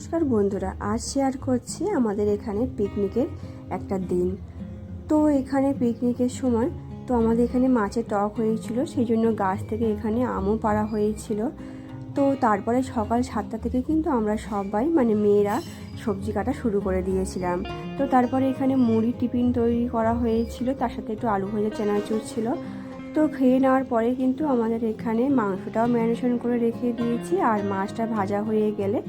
নমস্কার বন্ধুরা, আজ শেয়ার করছি আমাদের এখানে পিকনিকের একটা দিন। তো এখানে পিকনিকের সময় তো আমাদের এখানে মাছের টক হয়েছিল সেই জন্য গাছ থেকে এখানে আমও পাড়া হয়েছিল। তো তারপরে সকাল সাতটা থেকে কিন্তু আমরা সবাই মানে মেয়েরা, সবজি কাটা শুরু করে দিয়েছিলাম। তো তারপরে এখানে মুড়ি টিফিন তৈরি করা হয়েছিল, তার সাথে একটু আলু ভাজা চানাচুর ছিল। তো খেয়ে নেওয়ার পরে কিন্তু আমাদের এখানে মাংসটাও ম্যারিনেশন করে রেখে দিয়েছি, আর মাছটা ভাজা হয়ে গেলে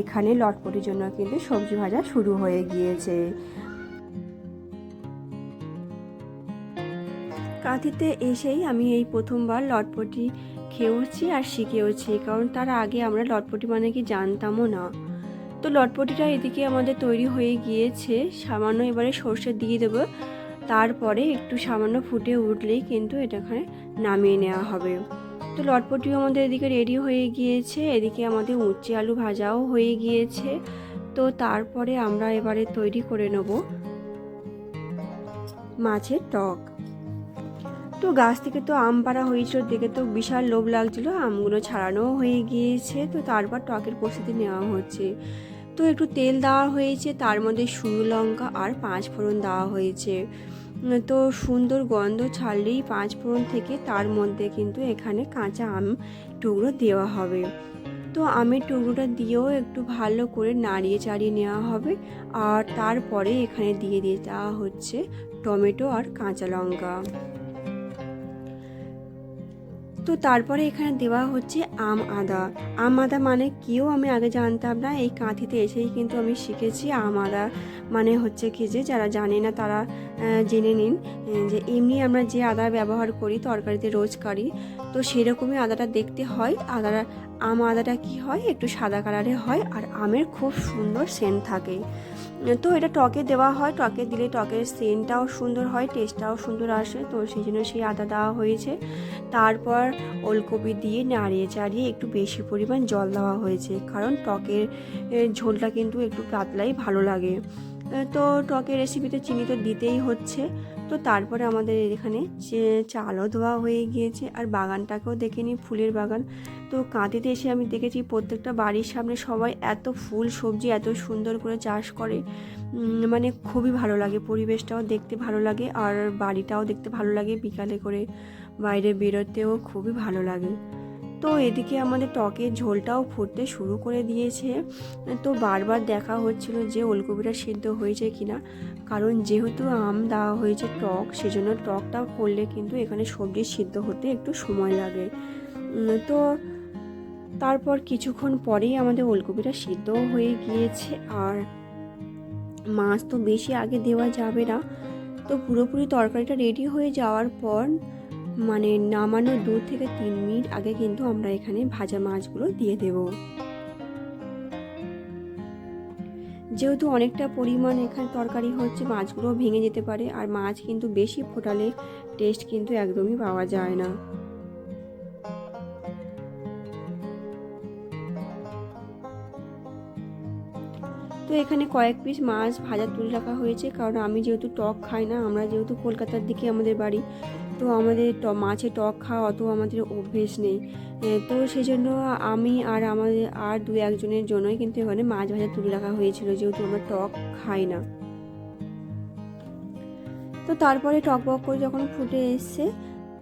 এখানে লটপটির জন্য কিন্তু সবজি ভাজা শুরু হয়ে গিয়েছে। কাঁথিতে এসেই আমি এই প্রথমবার লটপটি খেয়েওছি আর শিখেওছি, কারণ তার আগে আমরা লটপটি মানে কি জানতামও না। তো লটপটিটা এদিকে আমাদের তৈরি হয়ে গিয়েছে। সামান্য এবারে সর্ষে দিয়ে দেবো, তারপরে একটু সামান্য ফুটে উঠলেই কিন্তু এটাখানে নামিয়ে নেওয়া হবে। তো লটপটিও আমাদের এদিকে রেডি হয়ে গিয়েছে। এদিকে আমাদের উচ্চে আলু ভাজাও হয়ে গিয়েছে। তো তারপরে আমরা এবারে তৈরি করে নেব মাছের টক। তো গাছ থেকে তো আম পাড়া হয়েছিল, দেখে তো বিশাল লোভ লাগছিল। আমগুলো ছাড়ানোও হয়ে গিয়েছে। তো তারপর টকের প্রস্তুতি নেওয়া হচ্ছে। তো একটু তেল দেওয়া হয়েছে, তার মধ্যে শুকনো লঙ্কা আর পাঁচ ফোড়ন দেওয়া হয়েছে। তো সুন্দর গন্ধ ছাড়লেই পাঁচ ফোড়ন থেকে তার মধ্যে কিন্তু এখানে কাঁচা আম টুকরো দেওয়া হবে। তো আমের টুকরোটা দিয়েও একটু ভালো করে নাড়িয়ে চাড়িয়ে নেওয়া হবে আর তারপরে এখানে দিয়ে দিয়ে দেওয়া হচ্ছে টমেটো আর কাঁচা লঙ্কা। তো তারপরে এখানে দেওয়া হচ্ছে আম আদা। আম আদা মানে কেউ আমি আগে জানতাম না, এই কাঁথিতে এসেই কিন্তু আমি শিখেছি আম আদা। মানে হচ্ছে কি যে, যারা জানে না তারা জেনে নিন যে এমনি আমরা যে আদা ব্যবহার করি, তরকারিতে রোজ করি, তো সেরকমই আদাটা দেখতে হয়। আদাটা আম আদাটা কি হয়? একটু সাদা কালারে হয়, আর আমের খুব সুন্দর সেন্ট থাকে। তো এটা টকে দেওয়া হয়, টকে দিলে টকের সেন্টটাও সুন্দর হয় টেস্টটাও সুন্দর আসে। তো সেই জন্য সেই আদা দেওয়া হয়েছে। তারপর ওলকপি দিয়ে নাড়িয়ে চাড়িয়ে একটু বেশি পরিমাণ জল দেওয়া হয়েছে। কারণ টকের ঝোলটা কিন্তু একটু পাতলাই ভালো লাগে। তো টকের রেসিপিতে চিনি তো দিতেই হচ্ছে। তো তারপরে আমাদের এখানে চালও ধোয়া হয়ে গিয়েছে আর বাগানটাকেও দেখে নিই, ফুলের বাগান। তো কাঁদিতে এসে আমি দেখেছি প্রত্যেকটা বাড়ির সামনে সবাই এত ফুল, সবজি এত সুন্দর করে চাষ করে। মানে খুবই ভালো লাগে, পরিবেশটাও দেখতে ভালো লাগে আর বাড়িটাও দেখতে ভালো লাগে। বিকালে করে বাইরে বেরোতেও খুবই ভালো লাগে। তো এদিকে আমাদের টকের ঝোলটাও ফুটতে শুরু করে দিয়েছে। তো বারবার দেখা হচ্ছিল যে ওলকপিটা সিদ্ধ হয়েছে কিনা। কারণ যেহেতু আম দেওয়া হয়েছে টক, সেজন্য টকটা করলে কিন্তু এখানে সবজি সিদ্ধ হতে একটু সময় লাগে। তো তারপর কিছুক্ষণ পরেই আমাদের ওলকপিটা সিদ্ধও হয়ে গিয়েছে। আর মাছ তো বেশি আগে দেওয়া যাবে না। তো পুরোপুরি তরকারিটা রেডি হয়ে যাওয়ার পর মানে নামানোর দু থেকে তিন মিনিট আগে কিন্তু আমরা এখানে ভাজা মাছগুলো দিয়ে দেব। যেহেতু অনেকটা পরিমাণ এখানে তরকারি হচ্ছে, মাছগুলো ভেঙে যেতে পারে আর মাছ কিন্তু বেশি ফোটালে টেস্ট কিন্তু একদমই পাওয়া যায় না। তো এখানে কয়েক পিস মাছ ভাজা তুলে রাখা হয়েছে, কারণ আমি যেহেতু টক খাই না, আমরা যেহেতু কলকাতার দিকে আমাদের বাড়ি তো আমাদের মাছে টক খাওয়া অত আমাদের অভ্যেস নেই। তো সেই জন্য আমি আর আমাদের আর দু একজনের জন্যই কিন্তু এখানে মাছ ভাজা তুলে রাখা হয়েছিল, যেহেতু আমরা টক খাই না। তো তারপরে টক বক করে যখন ফুটে এসছে,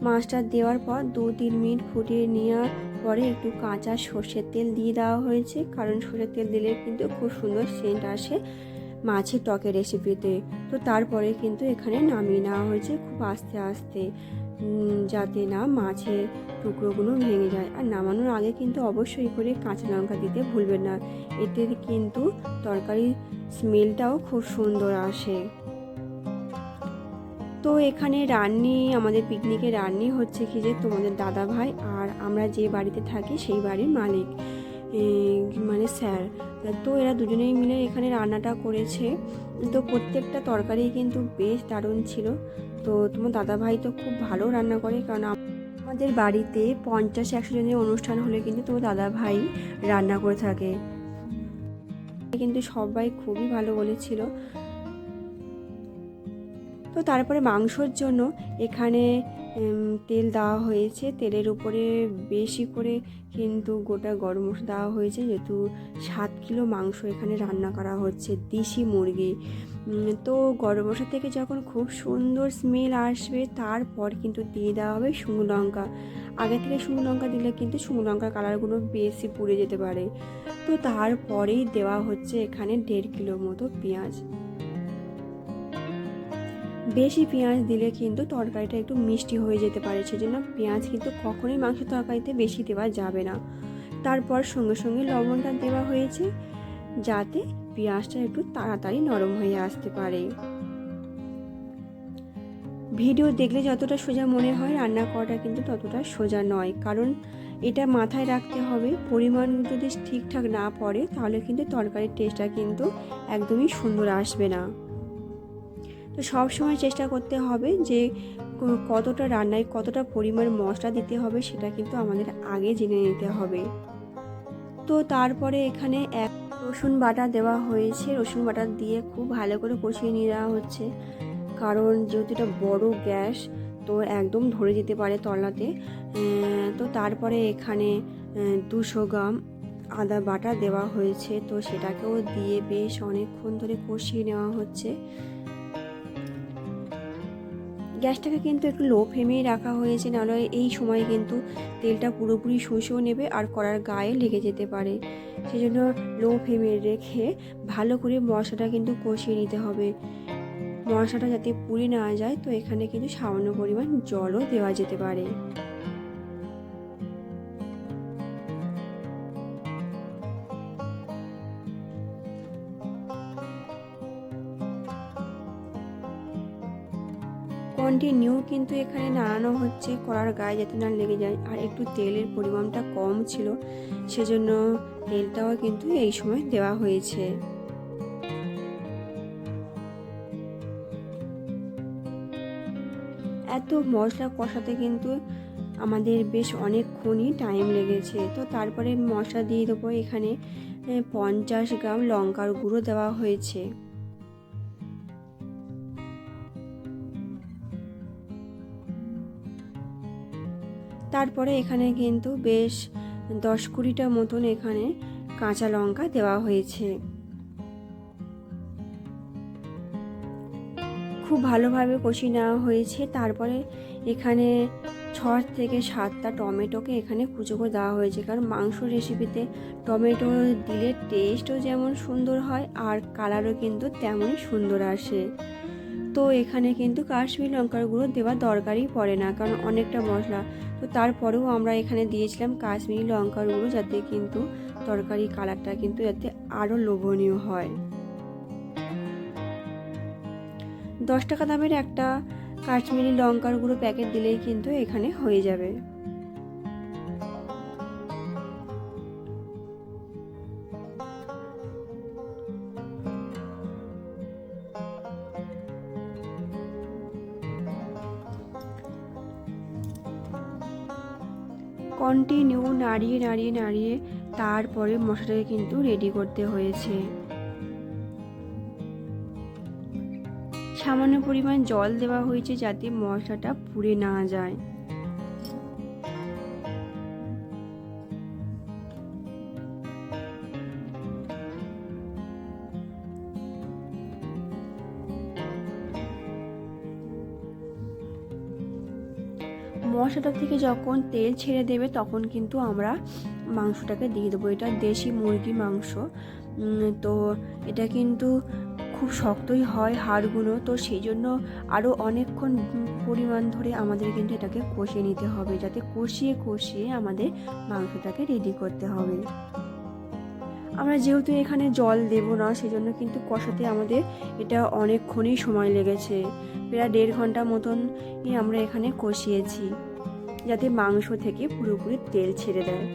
মাছটা দেওয়ার পর দু তিন মিনিট ফুটিয়ে নেওয়ার পরে একটু কাঁচা সর্ষের তেল দিয়ে দেওয়া হয়েছে, কারণ সর্ষের তেল দিলে কিন্তু খুব সুন্দর সেন্ট আসে। মাছের টকের রেসিপিতে তো তারপরে কিন্তু এখানে নামিয়ে নেওয়া হয়েছে খুব আস্তে আস্তে যাতে না মাছের টুকরোগুলো ভেঙে যায়। আর নামানোর আগে কিন্তু অবশ্যই করে কাঁচা লঙ্কা দিতে ভুলবেন না। এতে কিন্তু তরকারি স্মেলটাও খুব সুন্দর আসে। তো এখানে রান্নি, আমাদের পিকনিকে রান্নি হচ্ছে কি যে তোমাদের দাদা ভাই আর আমরা যে বাড়িতে থাকি সেই বাড়ির মালিক। মানে স্যার, তো এরা দুজনেই মিলে এখানে রান্নাটা করেছে। তো প্রত্যেকটা তরকারি কিন্তু বেশ দারুণ ছিল। তো তোমার দাদাভাই তো খুব ভালো রান্না করে, কারণ আমাদের বাড়িতে পঞ্চাশ একশো জনের অনুষ্ঠান হলে কিন্তু তোমার দাদাভাই রান্না করে থাকে। কিন্তু সবাই খুবই ভালো বলেছিল। তো তারপরে মাংসর জন্য এখানে তেল দেওয়া হয়েছে। তেলের উপরে বেশি করে কিন্তু গোটা গরম মশলা দেওয়া হয়েছে। যেহেতু সাত কিলো মাংস এখানে রান্না করা হচ্ছে দেশি মুরগি। তো গরম মশলা থেকে যখন খুব সুন্দর স্মেল আসবে, তারপর কিন্তু দিয়ে দেওয়া হবে শুকনো লঙ্কা। আগে থেকে শুকনো লঙ্কা দিলে কিন্তু শুকনো লঙ্কার কালারগুলো বেশি পুড়ে যেতে পারে। তো তারপরেই দেওয়া হচ্ছে এখানে দেড় কিলো মতো পেঁয়াজ। বেশি পেঁয়াজ দিলে কিন্তু তরকারিটা একটু মিষ্টি হয়ে যেতে পারে, সেজন্য পেঁয়াজ কিন্তু কখনোই মাংস তরকারিতে বেশি দেওয়া যাবে না। তারপর সঙ্গে সঙ্গে লবণটা দেওয়া হয়েছে, যাতে পেঁয়াজটা একটু তাড়াতাড়ি নরম হয়ে আসতে পারে। ভিডিও দেখলে যতটা সোজা মনে হয়, রান্না করাটা কিন্তু ততটা সোজা নয়, কারণ এটা মাথায় রাখতে হবে, পরিমাণ যদি ঠিকঠাক না পড়ে, তাহলে কিন্তু তরকারির টেস্টটা কিন্তু একদমই সুন্দর আসবে না। তো সব সময় চেষ্টা করতে হবে যে কতটা রান্নায় কতটা পরিমাণ মশলা দিতে হবে সেটা কিন্তু আমাদের আগে জেনে নিতে হবে। তো তারপরে এখানে এক রসুন বাটা দেওয়া হয়েছে। রসুন বাটা দিয়ে খুব ভালো করে কষিয়ে নিয়ে দেওয়া হচ্ছে। কারণ যেহেতু এটা বড় গ্যাস, তো একদম ধরে যেতে পারে তলাতে। তো তারপরে এখানে দুশো গ্রাম আদা বাটা দেওয়া হয়েছে। তো সেটাকেও দিয়ে বেশ অনেকক্ষণ ধরে কষিয়ে নেওয়া হচ্ছে। গ্যাসটাকে কিন্তু একটু লো ফ্লেমেই রাখা হয়েছে, নাহলে এই সময় কিন্তু তেলটা পুরোপুরি শুষেও নেবে আর কড়ার গায়ে লেগে যেতে পারে। সেজন্য লো ফ্লেমে রেখে ভালো করে মশলাটা কিন্তু কষিয়ে নিতে হবে। মশলাটা যাতে পুড়ে না যায়, তো এখানে কিন্তু সামান্য পরিমাণ জলও দেওয়া যেতে পারে। কন্টিনিউ কিন্তু এখানে নাড়ানো হচ্ছে কড়ার গায়ে যাতে না লেগে যায়। আর একটু তেলের পরিমাণটা কম ছিল, সেজন্য তেলটাও কিন্তু এই সময় দেওয়া হয়েছে। এত মশলা কষাতে কিন্তু আমাদের বেশ অনেকক্ষণই টাইম লেগেছে। তো তারপরে মশলা দিয়ে দেবো এখানে পঞ্চাশ গ্রাম লঙ্কার গুঁড়ো দেওয়া হয়েছে। তারপরে এখানে কিন্তু বেশ দশ কুড়িটা মতন এখানে কাঁচা লঙ্কা দেওয়া হয়েছে। খুব ভালোভাবে কষিয়ে নেওয়া হয়েছে। তারপরে এখানে ছ থেকে সাতটা টমেটোকে এখানে কুচো করে দেওয়া হয়েছে। কারণ মাংস রেসিপিতে টমেটো দিলে টেস্টও যেমন সুন্দর হয়, আর কালারও কিন্তু তেমনই সুন্দর আসে। তো এখানে কিন্তু কাশ্মীর লঙ্কার গুঁড়ো দেওয়ার দরকারই পড়ে না, কারণ অনেকটা মশলা। তো তারপরেও আমরা এখানে দিয়েছিলাম কাশ্মীরি লঙ্কার গুঁড়ো যাতে কিন্তু তরকারি কালারটা কিন্তু যাতে আরও লোভনীয় হয়। দশ টাকা দামের একটা কাশ্মীরি লঙ্কার গুঁড়ো প্যাকেট দিলেই কিন্তু এখানে হয়ে যাবে। কন্টিনিউ নাড়িয়ে নাড়িয়ে নাড়িয়ে তারপরে মশলাটাকে কিন্তু রেডি করতে হয়েছে। সামান্য পরিমাণ জল দেওয়া হয়েছে যাতে মশলাটা পুড়ে না যায়। মশলাটা থেকে যখন তেল ছেড়ে দেবে, তখন কিন্তু আমরা মাংসটাকে দিয়ে দেবো। এটা দেশি মুরগি মাংস। তো এটা কিন্তু খুব শক্তই হয় হাড়গুলো। তো সেই জন্য আরও অনেকক্ষণ পরিমাণ ধরে আমাদের কিন্তু এটাকে কষিয়ে নিতে হবে, যাতে কষিয়ে কষিয়ে আমাদের মাংসটাকে রেডি করতে হবে। আমরা যেহেতু এখানে জল দেব না, সেজন্য কিন্তু কষাতে আমাদের এটা অনেকক্ষণই সময় লেগেছে। প্রায় দেড় ঘণ্টা মতন আমরা এখানে কষিয়েছি। যাতে মাংস থেকে পুরোপুরি তেল ছেড়ে দেয়।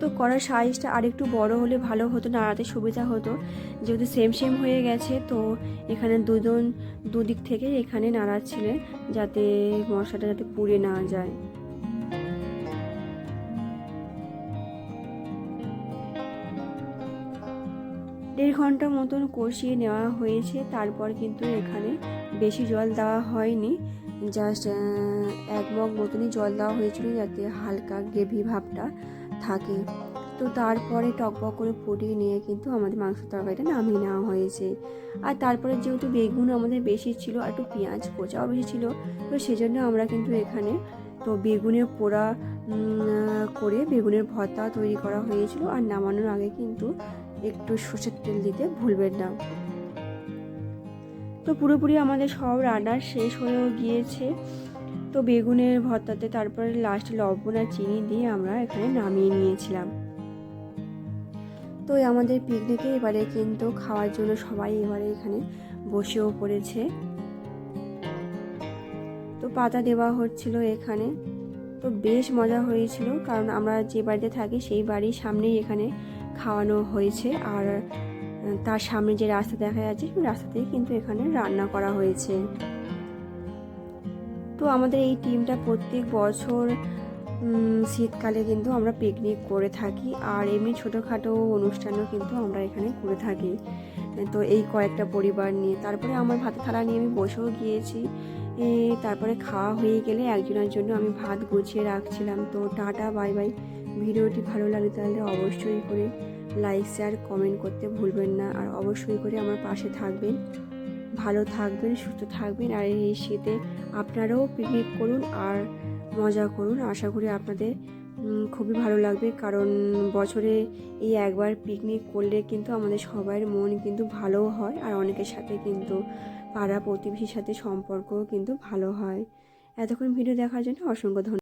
তো করার সাইজটা আরেকটু বড় হলে ভালো হতো, নাড়াতে সুবিধা হতো। যেহেতু সেম সেম হয়ে গেছে, তো এখানে দুজন দুদিক থেকে এখানে নাড়াচ্ছিলেন যাতে মশলাটা যাতে পুড়ে না যায়। দেড় ঘণ্টা মতন কষিয়ে নেওয়া হয়েছে। তারপর কিন্তু এখানে বেশি জল দেওয়া হয়নি। জাস্ট এক মগ মতনই জল দেওয়া হয়েছিল যাতে হালকা গ্রেভি ভাবটা থাকে। তো তারপরে টকবক করে ফুটিয়ে নিয়ে কিন্তু আমাদের মাংস তরকারিটা নামিয়ে নেওয়া হয়েছে। আর তারপরে যেহেতু বেগুন আমাদের বেশি ছিল, আর একটু পেঁয়াজ কোচাও বেশি ছিল, তো সেজন্য আমরা কিন্তু এখানে তো বেগুনের পোড়া করে বেগুনের ভর্তা তৈরি করা হয়েছিল। আর নামানোর আগে কিন্তু একটু সর্ষের তেল দিতে ভুলবেন না। তো পুরোপুরি আমাদের সব রান্না শেষ হয়েও গিয়েছে। তো বেগুনের ভর্তাতে তারপরে লাস্টে লবণ আর চিনি দিয়ে আমরা এখানে নামিয়ে নিয়েছিলাম। তো আমাদের পিকনিকে এবারে কিন্তু খাওয়ার জন্য সবাই এবারে এখানে বসেও পড়েছে। তো পাতা দেওয়া হচ্ছিল এখানে। তো বেশ মজা হয়েছিল কারণ আমরা যে বাড়িতে থাকি সেই বাড়ির সামনেই এখানে খাওয়ানো হয়েছে আর তার সামনে যে রাস্তা দেখা যাচ্ছে সেই রাস্তাতেই কিন্তু এখানে রান্না করা হয়েছে। তো আমাদের এই টিমটা প্রত্যেক বছর শীতকালে কিন্তু আমরা পিকনিক করে থাকি আর এমনি ছোটোখাটো অনুষ্ঠানও কিন্তু আমরা এখানে করে থাকি। তো এই কয়েকটা পরিবার নিয়ে, তারপরে আমার ভাতের থালা নিয়ে আমি বসেও গিয়েছি। তারপরে খাওয়া হয়ে গেলে একজনের জন্য আমি ভাত গুছিয়ে রাখছিলাম। তো টাটা, বাই বাই। ভিডিওটি ভালো লাগে তাহলে অবশ্যই করে লাইক শেয়ার কমেন্ট করতে ভুলবেন না। আর অবশ্যই করে আমার পাশে থাকবেন। ভালো থাকবেন, সুস্থ থাকবেন। আর এই শীতে আপনারাও পিকনিক করুন আর মজা করুন। আশা করি আপনাদের খুবই ভালো লাগবে। কারণ বছরে এই একবার পিকনিক করলে কিন্তু আমাদের সবার মন কিন্তু ভালো হয়। আর অনেকের সাথে কিন্তু পাড়া প্রতিবেশীর সাথে সম্পর্কও কিন্তু ভালো হয়। এতক্ষণ ভিডিও দেখার জন্য অসংখ্য ধন্যবাদ।